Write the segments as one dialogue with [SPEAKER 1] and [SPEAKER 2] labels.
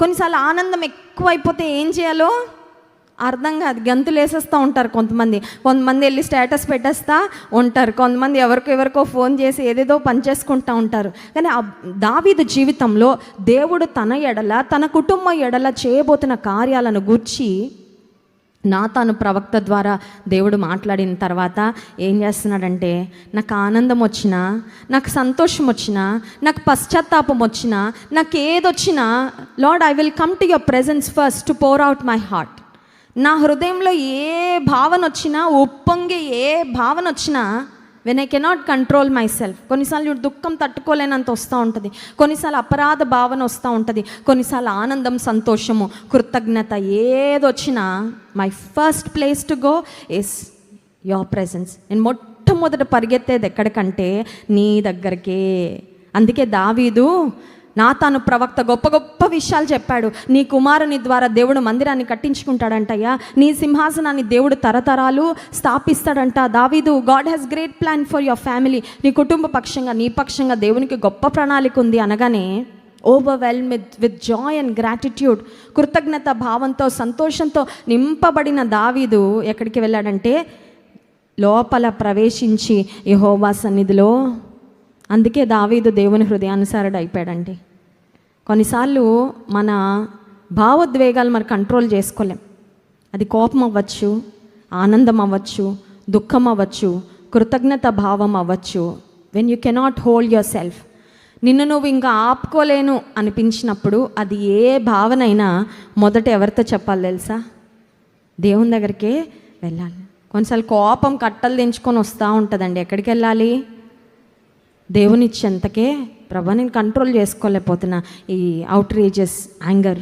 [SPEAKER 1] కొన్నిసార్లు ఆనందం ఎక్కువైపోతే ఏం చేయాలో? అర్థం కాదు. గంతులు వేసేస్తూ ఉంటారు కొంతమంది. కొంతమంది వెళ్ళి స్టేటస్ పెట్టేస్తూ ఉంటారు. కొంతమంది ఎవరికో ఎవరికో ఫోన్ చేసి ఏదేదో పని చేసుకుంటూ ఉంటారు. కానీ ఆ దావీదు జీవితంలో దేవుడు తన ఎడల తన కుటుంబం ఎడల చేయబోతున్న కార్యాలను గూర్చి నా తాను ప్రవక్త ద్వారా దేవుడు మాట్లాడిన తర్వాత ఏం చేస్తున్నాడంటే నాకు ఆనందం వచ్చినా నాకు సంతోషం వచ్చినా నాకు పశ్చాత్తాపం వచ్చినా నాకు ఏదొచ్చినా Lord I will come to your presence first to pour out my heart నా హృదయంలో ఏ భావన వచ్చినా ఉప్పొంగి ఏ భావన వచ్చినా when I cannot control myself కొన్నిసార్లు దుఃఖం తట్టుకోలేనంత వస్తూ ఉంటుంది. కొన్నిసార్లు అపరాధ భావన వస్తూ ఉంటుంది. కొన్నిసార్లు ఆనందం సంతోషము కృతజ్ఞత ఏదొచ్చినా my first place to go is your presence నేను మొట్టమొదట పరిగెత్తేది ఎక్కడికంటే నీ దగ్గరికే. అందుకే దావీదు నా తాను ప్రవక్త గొప్ప గొప్ప విషయాలు చెప్పాడు. నీ కుమారుని ద్వారా దేవుడు మందిరాన్ని కట్టించుకుంటాడంటయ్యా. నీ సింహాసనాన్ని దేవుడు తరతరాలు స్థాపిస్తాడంట. దావీదు God has great plan for your family నీ కుటుంబ పక్షంగా నీ పక్షంగా దేవునికి గొప్ప ప్రణాళిక ఉంది అనగానే overwhelm with with joy and gratitude కృతజ్ఞత భావంతో సంతోషంతో నింపబడిన దావీదు ఎక్కడికి వెళ్ళాడంటే లోపల ప్రవేశించి యహోవా సన్నిధిలో అందుకే దావీదు దేవుని హృదయానుసారుడు అయిపోయాడండి కొన్నిసార్లు మన భావోద్వేగాలు మరి కంట్రోల్ చేసుకోలేం. అది కోపం అవ్వచ్చు ఆనందం అవ్వచ్చు దుఃఖం అవ్వచ్చు కృతజ్ఞత భావం అవ్వచ్చు when you cannot hold yourself నిన్ను నువ్వు ఇంకా ఆపుకోలేను అనిపించినప్పుడు అది ఏ భావనైనా మొదట ఎవరితో చెప్పాలి తెలుసా? దేవుని దగ్గరికే వెళ్ళాలి. కొన్నిసార్లు కోపం కట్టలు దించుకొని వస్తూ ఉంటుందండి. ఎక్కడికి వెళ్ళాలి? దేవుని చెంతకే ప్రభా నేను కంట్రోల్ చేసుకోలేకపోతున్నా. ఈ అవుట్ రీజెస్ యాంగర్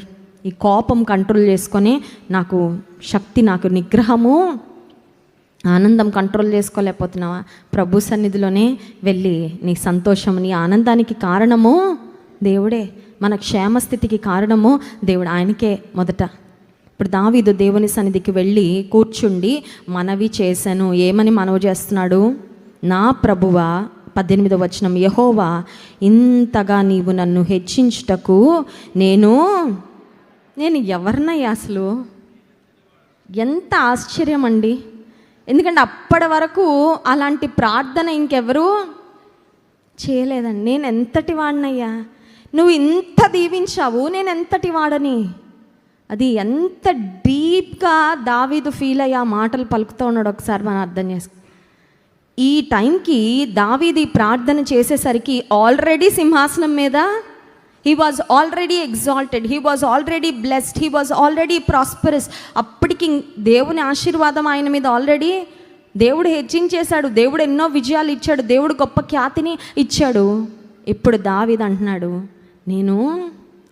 [SPEAKER 1] ఈ కోపం కంట్రోల్ చేసుకొని నాకు శక్తి నాకు నిగ్రహము ఆనందం కంట్రోల్ చేసుకోలేకపోతున్నావా? ప్రభు సన్నిధిలోనే వెళ్ళి నీ సంతోషం నీ ఆనందానికి కారణము దేవుడే. మన క్షేమస్థితికి కారణము దేవుడు ఆయనకే మొదట. ఇప్పుడు దావీదు దేవుని సన్నిధికి వెళ్ళి కూర్చుండి మనవి చేశాను ఏమని మనవి చేస్తున్నాడు? నా ప్రభువా పద్దెనిమిదో వచనం యహోవా ఇంతగా నీవు నన్ను హెచ్చించుటకు నేను నేను ఎవరినయ్యా అసలు? ఎంత ఆశ్చర్యం అండి ఎందుకంటే అప్పటి వరకు అలాంటి ప్రార్థన ఇంకెవరు చేయలేదండి. నేను ఎంతటి వాడినయ్యా? నువ్వు ఇంత దీవించావు నేను ఎంతటి వాడని? అది ఎంత డీప్గా దావీదు ఫీల్ అయ్యి ఆ మాటలు పలుకుతూ ఉన్నాడు ఒకసారి మనం అర్థం చేసుకో ఈ టైంకి దావీది ప్రార్థన చేసేసరికి ఆల్రెడీ సింహాసనం మీద he was already exalted he was already blessed he was already prosperous అప్పటికి దేవుని ఆశీర్వాదం ఆయన మీద ఆల్రెడీ దేవుడు హెచ్చించేశాడు దేవుడు ఎన్నో విజయాలు ఇచ్చాడు దేవుడు గొప్ప ఖ్యాతిని ఇచ్చాడు. ఇప్పుడు దావీద్ అంటున్నాడు నేను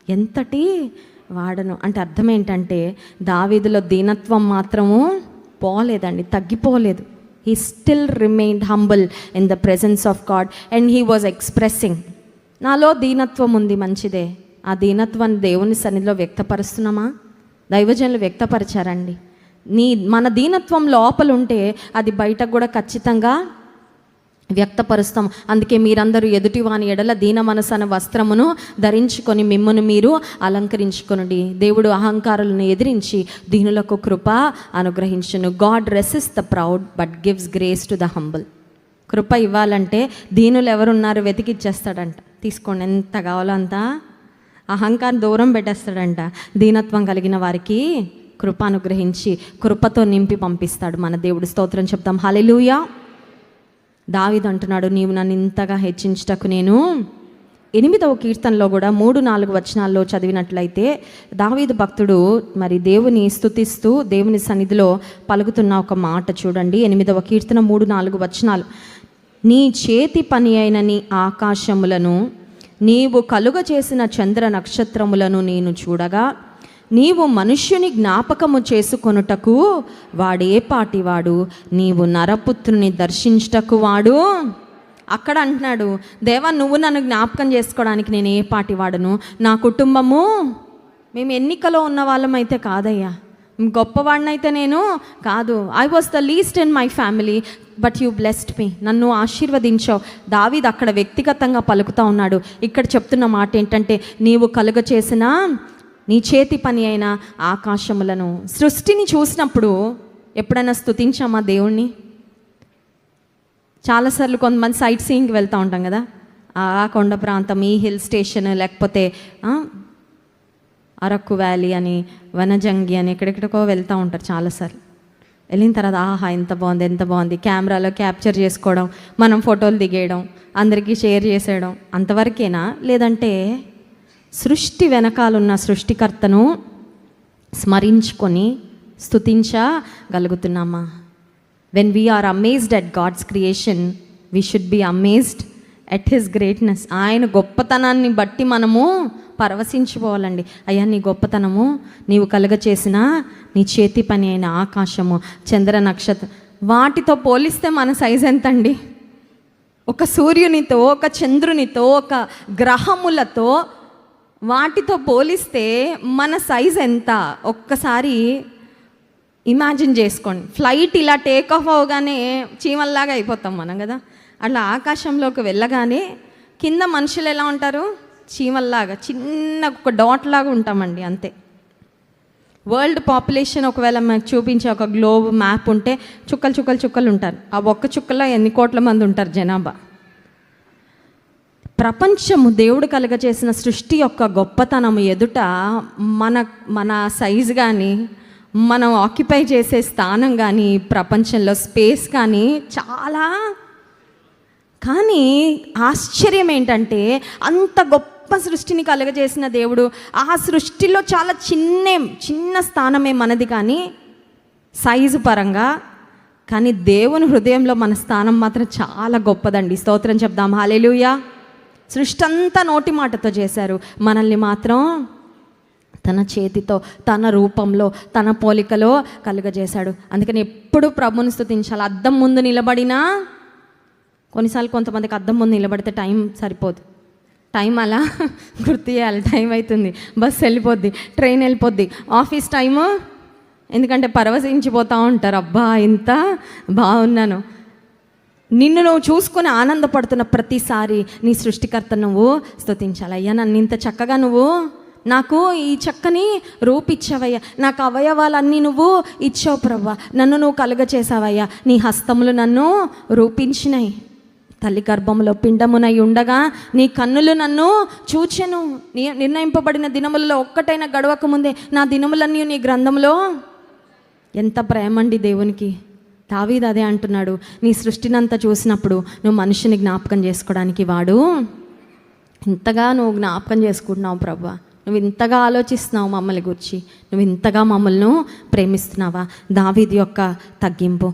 [SPEAKER 1] ఎంతటి వాడను? అంటే అర్థం ఏంటంటే దావీదిలో దీనత్వం మాత్రము పోలేదండి తగ్గిపోలేదు. He still remained humble in the presence of God and he was expressing నాలో దీనత్వం ఉంది మంచిదే. ఆ దీనత్వాన్ని దేవుని సన్నిధిలో వ్యక్తపరుస్తున్నామా? దైవజనులు వ్యక్తపరిచారండి. నీ మన దీనత్వం లోపల ఉంటే అది బయటకు కూడా ఖచ్చితంగా వ్యక్తపరుస్తాం. అందుకే మీరందరూ ఎదుటివాని ఎడల దీన మనసన వస్త్రమును ధరించుకొని మిమ్మను మీరు అలంకరించుకొనండి. దేవుడు అహంకారులను ఎదిరించి దీనులకు కృప అనుగ్రహించును. God resist the proud but gives grace to the humble. కృప ఇవ్వాలంటే దీనులు ఎవరున్నారు వెతికిచ్చేస్తాడంట. తీసుకోండి ఎంత కావాలో అంత. అహంకారం దూరం పెట్టేస్తాడంట. దీనత్వం కలిగిన వారికి కృప అనుగ్రహించి కృపతో నింపి పంపిస్తాడు మన దేవుడు. స్తోత్రం చెప్తాం. హలెలుయా దావిదు అంటున్నాడు నీవు నన్ను ఇంతగా హెచ్చించుటకు నేను ఎనిమిదవ కీర్తనలో కూడా మూడు నాలుగు వచనాల్లో చదివినట్లయితే దావీదు భక్తుడు మరి దేవుని స్థుతిస్తూ దేవుని సన్నిధిలో పలుకుతున్న ఒక మాట చూడండి. ఎనిమిదవ కీర్తన మూడు నాలుగు వచనాలు. నీ చేతి పని అయిన నీ ఆకాశములను నీవు కలుగ చేసిన చంద్ర నక్షత్రములను నేను చూడగా నీవు మనుష్యుని జ్ఞాపకము చేసుకొనుటకు వాడే పాటివాడు. నీవు నరపుత్రుని దర్శించుటకు వాడు. అక్కడ అంటున్నాడు దేవా నువ్వు నన్ను జ్ఞాపకం చేసుకోవడానికి నేను ఏ పాటి వాడను నా కుటుంబము మేము ఎన్నికలో ఉన్న వాళ్ళమైతే కాదయ్యా. గొప్పవాడినైతే నేను కాదు. I was the least in my family but you blessed me నన్ను ఆశీర్వదించావు. దావీద్ అక్కడ వ్యక్తిగతంగా పలుకుతా ఉన్నాడు. ఇక్కడ చెప్తున్న మాట ఏంటంటే నీవు కలుగ చేసిన నీ చేతి పని అయిన ఆకాశములను సృష్టిని చూసినప్పుడు ఎప్పుడైనా స్థుతించామా దేవుణ్ణి? చాలాసార్లు కొంతమంది సైట్ సీయింగ్కి వెళ్తూ ఉంటాం కదా? ఆ కొండ ప్రాంతం ఈ హిల్ స్టేషన్ లేకపోతే అరకు వ్యాలీ అని వనజంగి అని ఎక్కడెక్కడికో వెళ్తూ ఉంటారు చాలాసార్లు. వెళ్ళిన తర్వాత ఆహా ఎంత బాగుంది ఎంత బాగుంది. కెమెరాలో క్యాప్చర్ చేసుకోవడం మనం ఫోటోలు దిగేయడం అందరికీ షేర్ చేసేయడం అంతవరకేనా? లేదంటే సృష్టి వెనకాలన్న సృష్టికర్తను స్మరించుకొని స్థుతించగలుగుతున్నామా when we are amazed at God's creation we should be amazed at his greatness ఆయన గొప్పతనాన్ని బట్టి మనము పరవశించిపోవాలండి. అయ్యా నీ గొప్పతనము నీవు కలుగచేసిన నీ చేతి పని అయిన ఆకాశము చంద్ర నక్షత్ర వాటితో పోలిస్తే మన సైజ్ ఎంతండి? ఒక సూర్యునితో ఒక చంద్రునితో ఒక గ్రహములతో వాటితో పోలిస్తే మన సైజ్ ఎంత? ఒక్కసారి ఇమాజిన్ చేసుకోండి. ఫ్లైట్ ఇలా టేక్ ఆఫ్ అవగానే చీమల్లాగా అయిపోతాం మనం కదా? అట్లా ఆకాశంలోకి వెళ్ళగానే కింద మనుషులు ఎలా ఉంటారు? చీమల్లాగా చిన్న ఒక డాట్ లాగా ఉంటామండి అంతే. వరల్డ్ పాపులేషన్ ఒకవేళ మనకు చూపించే ఒక గ్లోబ్ మ్యాప్ ఉంటే చుక్కలు చుక్కలు చుక్కలు ఉంటారు. ఆ ఒక్క చుక్కలో ఎన్ని కోట్ల మంది ఉంటారు జనాభా? ప్రపంచము దేవుడు కలుగజేసిన సృష్టి యొక్క గొప్పతనం ఎదుట మన మన సైజు కానీ మనం ఆక్యుపై చేసే స్థానం కానీ ప్రపంచంలో స్పేస్ కానీ చాలా. కానీ ఆశ్చర్యం ఏంటంటే అంత గొప్ప సృష్టిని కలుగజేసిన దేవుడు ఆ సృష్టిలో చాలా చిన్నే చిన్న స్థానమే మనది కానీ సైజు పరంగా. కానీ దేవుని హృదయంలో మన స్థానం మాత్రం చాలా గొప్పదండి. స్తోత్రం చెప్దాం. హాలేలుయా సృష్టి అంతా నోటి మాటతో చేశారు. మనల్ని మాత్రం తన చేతితో తన రూపంలో తన పోలికలో కలుగజేశాడు. అందుకని ఎప్పుడు ప్రభుని స్థుతించాలి అద్దం ముందు నిలబడినా కొన్నిసార్లు కొంతమందికి అద్దం ముందు నిలబడితే టైం సరిపోదు. టైం అలా గుర్తు చేయాలి. టైం అవుతుంది బస్సు వెళ్ళిపోద్ది. ట్రైన్ వెళ్ళిపోద్ది. ఆఫీస్ టైము ఎందుకంటే పరవశించిపోతూ ఉంటారు. అబ్బా ఇంత బాగున్నాను. నిన్ను నువ్వు చూసుకొని ఆనందపడుతున్న ప్రతిసారి నీ సృష్టికర్త నువ్వు స్తుతించాలి. అయ్యా నన్ను ఇంత చక్కగా నువ్వు నాకు ఈ చక్కని రూపిచ్చావయ్యా. నాకు అవయవాలన్నీ నువ్వు ఇచ్చావు ప్రవ్వా. నన్ను నువ్వు కలుగచేసావయ్యా నీ హస్తములు నన్ను రూపించినాయి తల్లి గర్భంలో పిండమునై ఉండగా నీ కన్నులు నన్ను చూచెను. నీ నిర్ణయింపబడిన దినములలో ఒక్కటైన గడవక ముందే నా దినములన్నీ నీ గ్రంథంలో ఎంత ప్రేమండి దేవునికి. దావీద్ అదే అంటున్నాడు నీ సృష్టినంతా చూసినప్పుడు నువ్వు మనిషిని జ్ఞాపకం చేసుకోవడానికి వాడు. ఇంతగా నువ్వు జ్ఞాపకం చేసుకుంటున్నావు ప్రభా. నువ్వు ఇంతగా ఆలోచిస్తున్నావు మమ్మల్ని గురించి. నువ్వు ఇంతగా మమ్మల్ని ప్రేమిస్తున్నావా? దావీది యొక్క తగ్గింపు.